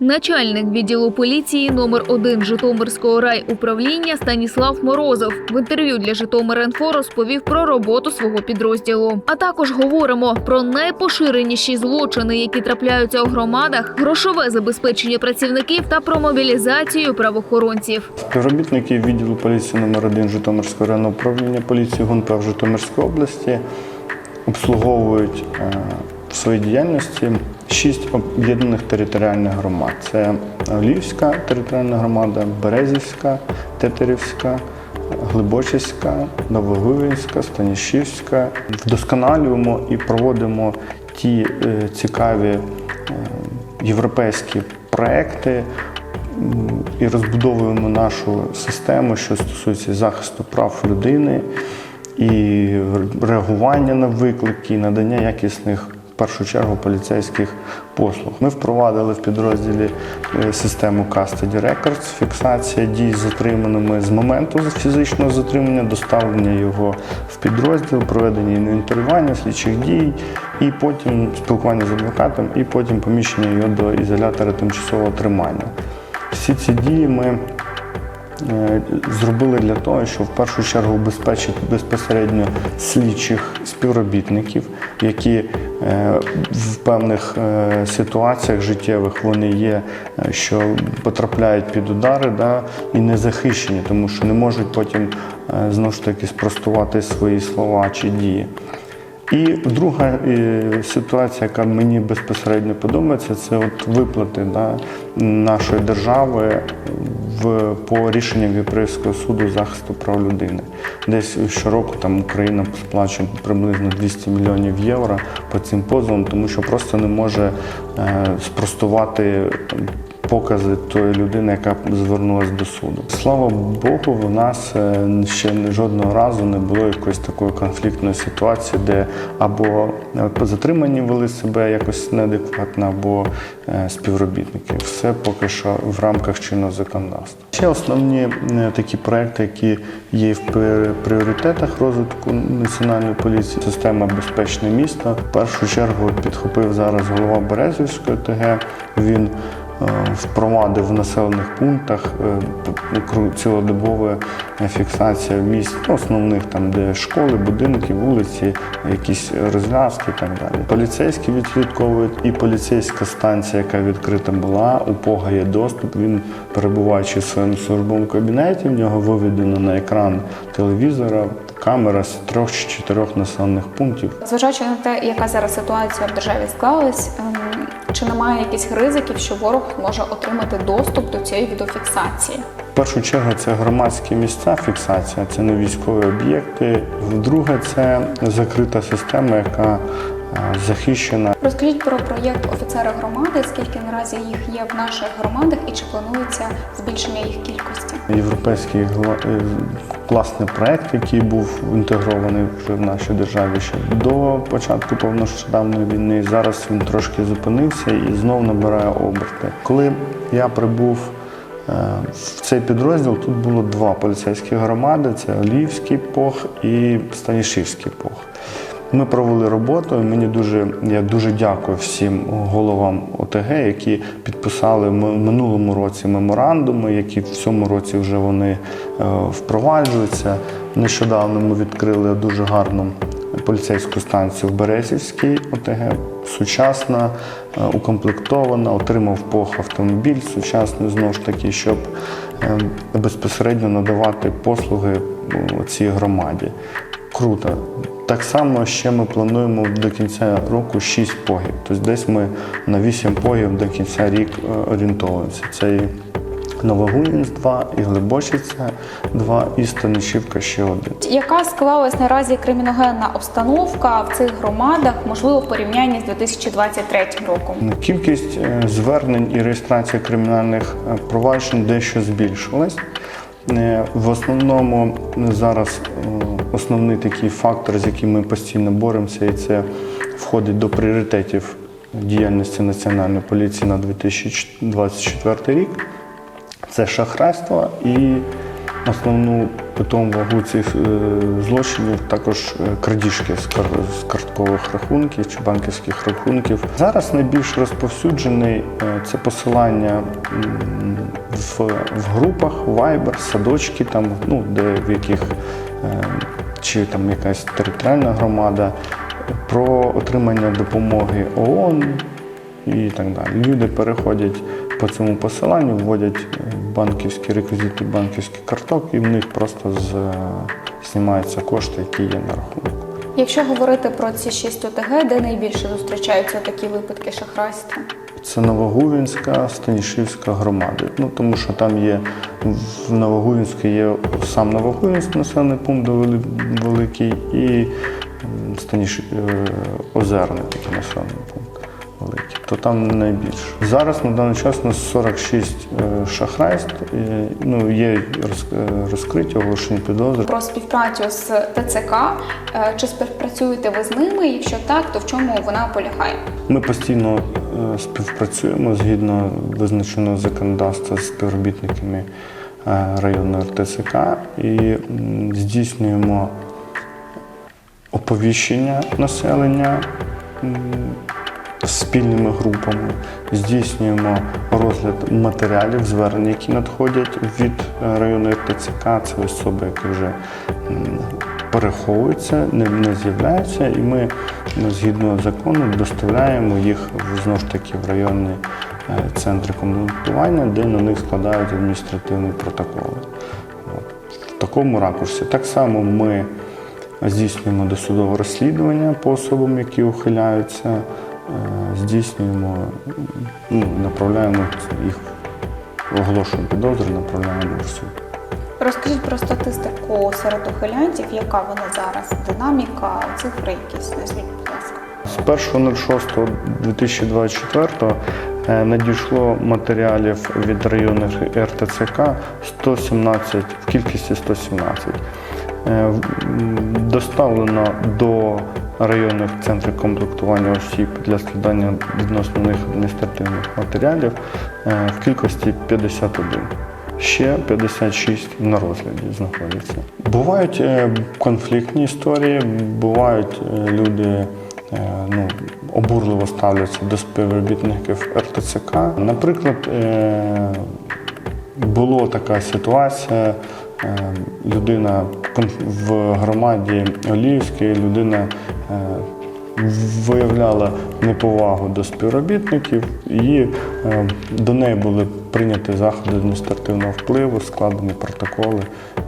Начальник відділу поліції номер 1 Житомирського райуправління Станіслав Морозов в інтерв'ю для Житомир.Інфо розповів про роботу свого підрозділу. А також говоримо про найпоширеніші злочини, які трапляються у громадах, грошове забезпечення працівників та про мобілізацію правоохоронців. Співробітники відділу поліції номер 1 Житомирського районного управління поліції ГУНП в Житомирській області обслуговують е, в своїй діяльності шість об'єднаних територіальних громад. Це Олівська територіальна громада, Березівська, Тетерівська, Глибочиська, Новогуївська, Станішівська. Вдосконалюємо і проводимо ті е, цікаві е, європейські проекти, і розбудовуємо нашу систему, що стосується захисту прав людини і реагування на виклики, і надання якісних. Першу чергу поліцейських послуг. Ми впровадили в підрозділі е, систему Custody Records, фіксація дій з затриманими з моменту фізичного затримання, доставлення його в підрозділ, проведення інвентарювання слідчих дій, і потім спілкування з адвокатом, і потім поміщення його до ізолятора тимчасового тримання. Всі ці дії ми зробили для того, щоб в першу чергу убезпечити безпосередньо слідчих співробітників, які е, в певних е, ситуаціях життєвих вони є, е, що потрапляють під удари да, і не захищені, тому що не можуть потім е, знову ж таки спростувати свої слова чи дії. І друга е, ситуація, яка мені безпосередньо подобається, це от виплати да, нашої держави в, по рішенням Європейського суду захисту прав людини. Десь щороку там Україна сплачує приблизно 200 мільйонів євро по цим позовам, тому що просто не може е, спростувати покази тої людини, яка звернулася до суду. Слава Богу, в нас е, ще жодного разу не було якоїсь такої конфліктної ситуації, де або е, затримані вели себе якось неадекватно, або е, співробітники. Все поки що в рамках чинного законодавства. Ще основні такі проекти, які є в пріоритетах розвитку національної поліції, система безпечне місто. В першу чергу підхопив зараз голова Березівської ТГ. Він впровадив в населених пунктах е, цілодобова фіксація місць ну, основних, там де школи, будинки, вулиці, якісь розв'язки і так далі. Поліцейські відслідковують і поліцейська станція, яка відкрита була, у Пога є доступ. Він перебуваючи в своєму службовому кабінеті, в нього виведено на екран телевізора камера з трьох чи чотирьох населених пунктів. Зважаючи на те, яка зараз ситуація в державі склалась, ем, чи немає якихось ризиків, що ворог може отримати доступ до цієї відеофіксації? В першу чергу це громадські місця фіксація, це не військові об'єкти. Вдруге, це закрита система, яка захищена. Розкажіть про проєкт офіцери громади, скільки наразі їх є в наших громадах і чи планується збільшення їх кількості? Європейський гла- е, класний проект, який був інтегрований вже в нашій державі ще до початку повномасштабної війни. Зараз він трошки зупинився і знов набирає оберти. Коли я прибув е, в цей підрозділ, тут було два поліцейські громади: це Олівський пог і Станішівський пог. Ми провели роботу. і Мені дуже я дуже дякую всім головам ОТГ, які підписали в минулому році меморандуми, які в цьому році вже вони е, впроваджуються. Нещодавно ми відкрили дуже гарну поліцейську станцію в Березівській ОТГ. Сучасна, е, укомплектована, отримав ПОХ автомобіль сучасний знову ж таки, щоб е, безпосередньо надавати послуги цій громаді. Круто. Так само ще ми плануємо до кінця року 6 погів. Тобто десь ми на 8 погів до кінця рік е, орієнтовуємося. Це і Новогуїнськ 2, і Глибочиця 2, і Станишівка ще один. Яка склалась наразі криміногенна обстановка в цих громадах, можливо, в порівнянні з 2023 роком? Кількість е, звернень і реєстрація кримінальних е, проваджень дещо збільшилась. Е, В основному зараз е, основний такий фактор, з яким ми постійно боремося, і це входить до пріоритетів діяльності Національної поліції на 2024 рік. Це шахрайство і основну питому вагу цих е, злочинів також е, крадіжки з, карткових рахунків чи банківських рахунків. Зараз найбільш розповсюджений е, це посилання в, в групах Viber, садочки, там, ну, де в яких чи там якась територіальна громада про отримання допомоги ООН і так далі. Люди переходять по цьому посиланню, вводять е, банківські реквізити банківських карток, і в них просто з, знімаються кошти, які є на рахунку. Якщо говорити про ці шість ОТГ, де найбільше зустрічаються такі випадки шахрайства? Це Новогувінська, Станішівська громади. Ну тому що там є в Новогувінську є сам Новогувінськ, населений пункт доволі великий, і Станіш е, Озерний такий населений пункт. То там найбільше. Зараз на даний час у нас 46 е, шахрайств. Ну є е, розкриті оголошені підозри. Про співпрацю з ТЦК. Е, Чи співпрацюєте ви з ними? Якщо так, то в чому вона полягає? Ми постійно співпрацюємо згідно визначеного законодавства з співробітниками районної РТЦК і здійснюємо оповіщення населення спільними групами, здійснюємо розгляд матеріалів, звернень, які надходять від е, районної РТЦК. Це особи, які вже переховуються, не, з'являються, і ми згідно закону доставляємо їх знову ж таки в районні е, центри комплектування, де на них складають адміністративні протоколи. От. В такому ракурсі. Так само ми здійснюємо досудове розслідування по особам, які ухиляються, здійснюємо, ну, направляємо їх, оголошуємо підозри, направляємо в суд. Розкажіть про статистику серед ухилянтів, яка вона зараз, динаміка, цифри якісь назвіть, будь ласка. З 1.06.2024 е, надійшло матеріалів від районних РТЦК 117, в кількості 117. Е, Доставлено до районних центрів комплектування осіб для складання відносно адміністративних матеріалів е, в кількості 51. Ще 56 на розгляді знаходяться. Бувають е, конфліктні історії, бувають е, люди ну, обурливо ставляться до співробітників РТЦК. Наприклад, була така ситуація. Е, Людина в громаді Оліївській, людина е, виявляла неповагу до співробітників, і е, до неї були прийняті заходи адміністративного впливу, складені протоколи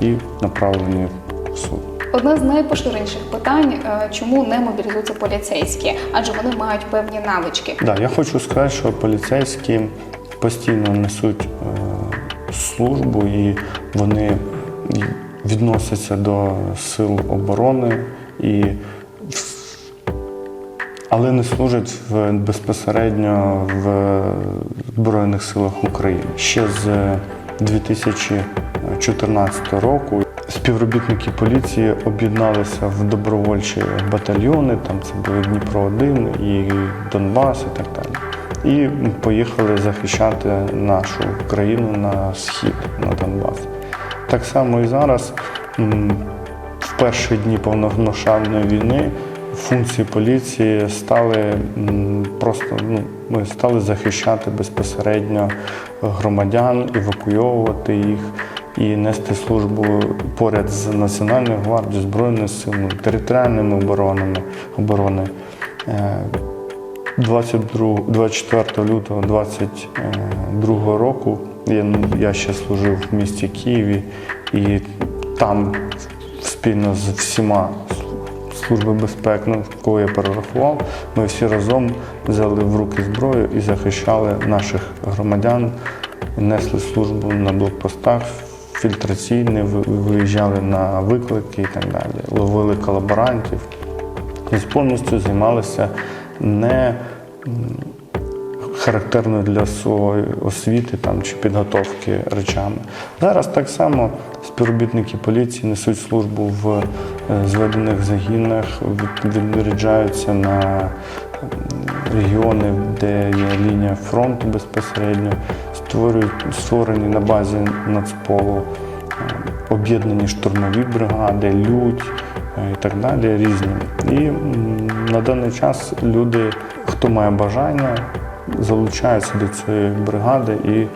і направлені в суд. Одне з найпоширеніших питань, чому не мобілізуються поліцейські, адже вони мають певні навички. Да, я хочу сказати, що поліцейські постійно несуть службу і вони відносяться до сил оборони, і, але не служать в, безпосередньо в Збройних силах України. Ще з 2014 року співробітники поліції об'єдналися в добровольчі батальйони, там це були Дніпро 1 і Донбас і так далі. І поїхали захищати нашу країну на схід, на Донбас. Так само і зараз, в перші дні повномасштабної війни, функції поліції стали просто ну, ми стали захищати безпосередньо громадян, евакуйовувати їх і нести службу поряд з Національною гвардією, Збройними силами, територіальними оборонами оборони. Е, 22, 24 лютого 2022 року я, ще служив в місті Києві і там спільно з всіма Служби безпеки, ну, кого я перерахував, ми всі разом взяли в руки зброю і захищали наших громадян, несли службу на блокпостах, фільтраційні, виїжджали на виклики і так далі, ловили колаборантів. І повністю займалися не характерною для своєї освіти там, чи підготовки речами. Зараз так само співробітники поліції несуть службу в е, зведених загінах, відряджаються на регіони, де є лінія фронту безпосередньо, створюють створені на базі Нацполу об'єднані штурмові бригади, лють е, і так далі, різні. І на даний час люди, хто має бажання, залучаються до цієї бригади і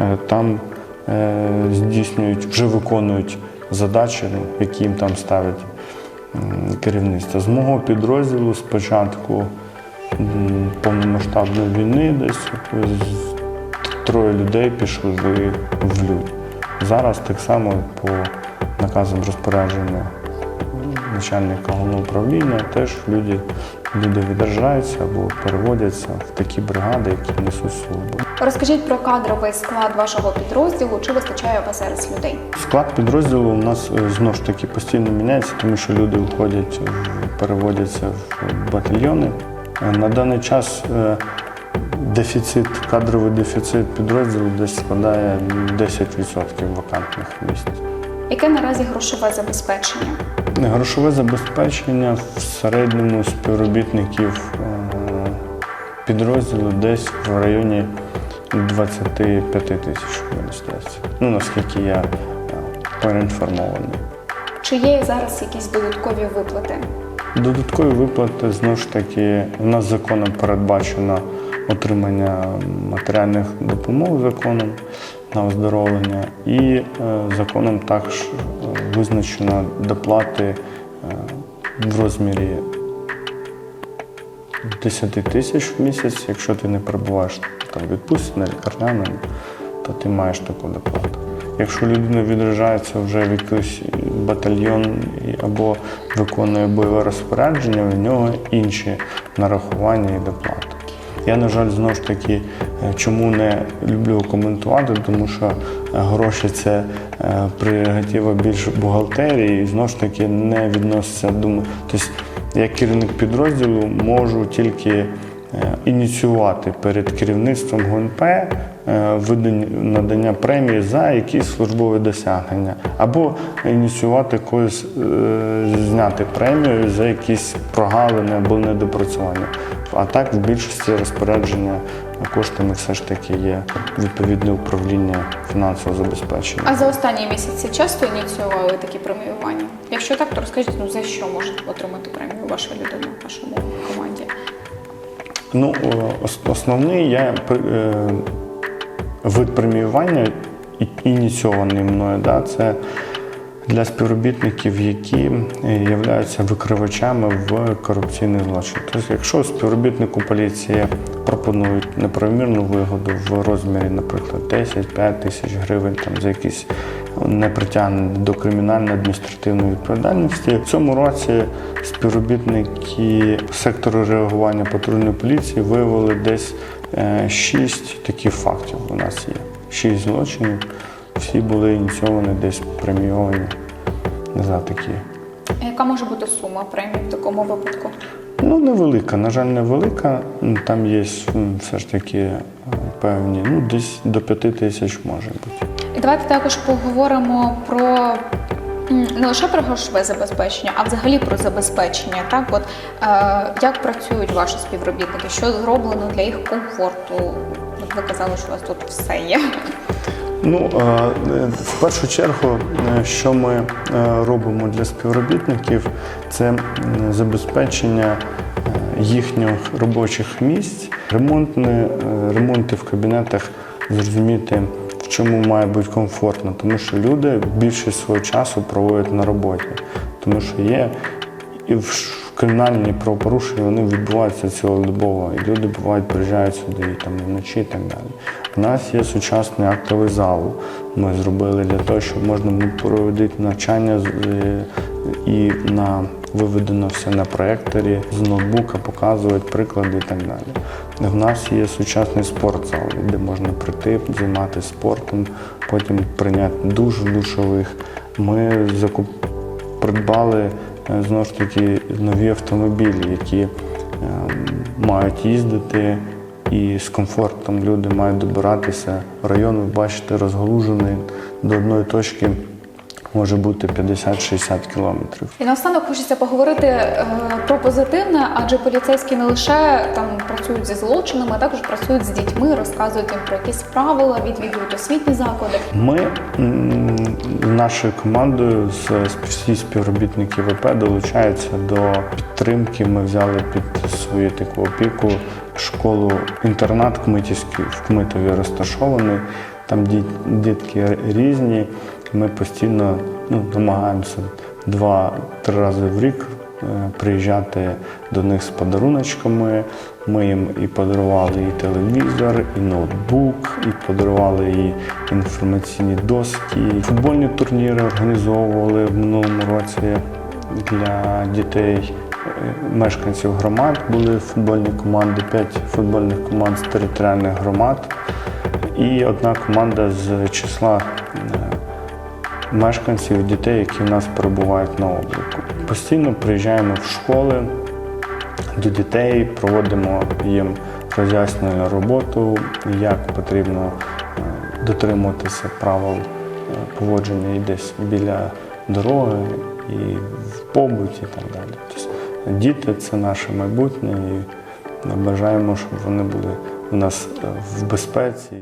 е, там е, здійснюють, вже виконують задачі, ну, які їм там ставить керівництво. З мого підрозділу спочатку повномасштабної війни десь троє людей пішли в, в. Зараз так само по наказам розпорядження начальника головного управління теж люди, люди відряджаються або переводяться в такі бригади, які несуть службу. Розкажіть про кадровий склад вашого підрозділу. Чи вистачає у вас зараз людей? Склад підрозділу у нас е, знову ж таки постійно міняється, тому що люди входять, переводяться в батальйони. Е, На даний час е, дефіцит, кадровий дефіцит підрозділу десь складає 10% вакантних місць. Яке наразі грошове забезпечення? Грошове забезпечення в середньому співробітників е, підрозділу десь в районі 25 тисяч, здається. Ну, наскільки я е, переінформований. Чи є зараз якісь додаткові виплати? Додаткові виплати знову ж таки у нас законом передбачено отримання матеріальних допомог законом на оздоровлення, і е, законом також е, визначено доплати е, в розмірі 10 тисяч в місяць. Якщо ти не перебуваєш там відпустці на лікарняному, то ти маєш таку доплату. Якщо людина відряджається вже в якийсь батальйон або виконує бойове розпорядження, в нього інші нарахування і доплати. Я, на жаль, знову ж таки, е, чому не люблю коментувати, тому що е, гроші це е, прерогатива більш бухгалтерії, і знову ж таки не відноситься до тобто, як керівник підрозділу можу тільки ініціювати перед керівництвом ГУНП надання премії за якісь службові досягнення, або ініціювати когось зняти премію за якісь прогалини або недопрацювання. А так в більшості розпорядження коштами все ж таки є відповідне управління фінансового забезпечення. А за останні місяці часто ініціювали такі преміювання? Якщо так, то розкажіть, ну за що може отримати премію ваша людина в вашому команді? Ну, основний я е, вид преміювання ініційований мною, да, це для співробітників, які е, являються викривачами в корупційних злочинах. Тобто, якщо співробітнику поліції пропонують неправомірну вигоду в розмірі, наприклад, 10-5 тисяч гривень там, за якісь непритягнення до кримінальної адміністративної відповідальності, в цьому році співробітники сектору реагування патрульної поліції виявили десь 6 таких фактів. У нас є 6 злочинів. Всі були ініційовані десь премійовані за такі. А Яка може бути сума премії в такому випадку? Ну, невелика, на жаль, невелика. Ну, Там є все ж таки е, певні, ну, десь до 5 тисяч може бути. І давайте також поговоримо про не лише про грошове забезпечення, а взагалі про забезпечення. Так, от е, як працюють ваші співробітники, що зроблено для їх комфорту? От ви казали, що у вас тут все є. Ну, е, в першу чергу, е, що ми е, робимо для співробітників, це забезпечення їхніх робочих місць, ремонтне, ремонти в кабінетах, зрозуміти, в чому має бути комфортно, тому що люди більшість свого часу проводять на роботі, тому що є і в кримінальні правопорушення вони відбуваються цілодобово. І люди бувають приїжджають сюди і там вночі і так далі. У нас є сучасний актовий зал. Ми зробили для того, щоб можна було проводити навчання е, і на виведено все на проєкторі з ноутбука, показувати приклади і так далі. В нас є сучасний спортзал, де можна прийти, займатися спортом, потім прийняти душ душових. Ми закуп придбали знову ж таки нові автомобілі, які е, мають їздити і з комфортом люди мають добиратися. Район, ви бачите, розгалужений до одної точки може бути 50-60 кілометрів. І наостанок хочеться поговорити е, про позитивне, адже поліцейські не лише там працюють зі злочинами, а також працюють з дітьми, розказують їм про якісь правила, відвідують освітні заклади. Ми нашою командою з всі співробітники ВП долучаються до підтримки. Ми взяли під свою таку опіку школу інтернат Кмитівський в Кмитові розташований. Там діт- дітки різні. Ми постійно ну, намагаємося два-три рази в рік е, приїжджати до них з подаруночками. Ми їм і подарували і телевізор, і ноутбук, і подарували і інформаційні доски. Футбольні турніри організовували в минулому році для дітей. е, Мешканців громад були футбольні команди, п'ять футбольних команд з територіальних громад і одна команда з числа е, мешканців, дітей, які в нас перебувають на обліку. Постійно приїжджаємо в школи до дітей, проводимо їм роз'яснювальну роботу, як потрібно е, дотримуватися правил е, поводження і десь біля дороги, і в побуті, і так далі. Тобто діти це наше майбутнє, і бажаємо, щоб вони були у нас е, в безпеці.